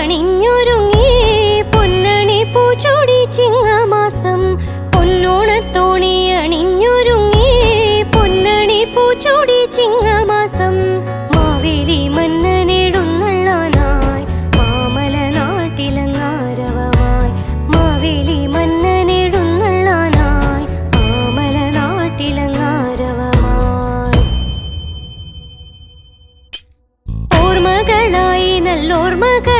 അണിഞ്ഞൊരുങ്ങി പൊന്നണി പൂച്ചൂടി ചിങ്ങമാസം. പൊന്നോണത്തോണി അണിഞ്ഞൊരുങ്ങി പൊന്നണി പൂച്ചൂടി ചിങ്ങമാസം. മാവേലി മന്നനിടുന്നുള്ളവനായി മാമല നാട്ടിലങ്ങാരവമായി. മാവേലി മന്നനിടുന്നുള്ളവനായി മാമല നാട്ടിലങ്ങാരവമായി. ഓർമ്മകളായി നല്ലോർമ്മകൾ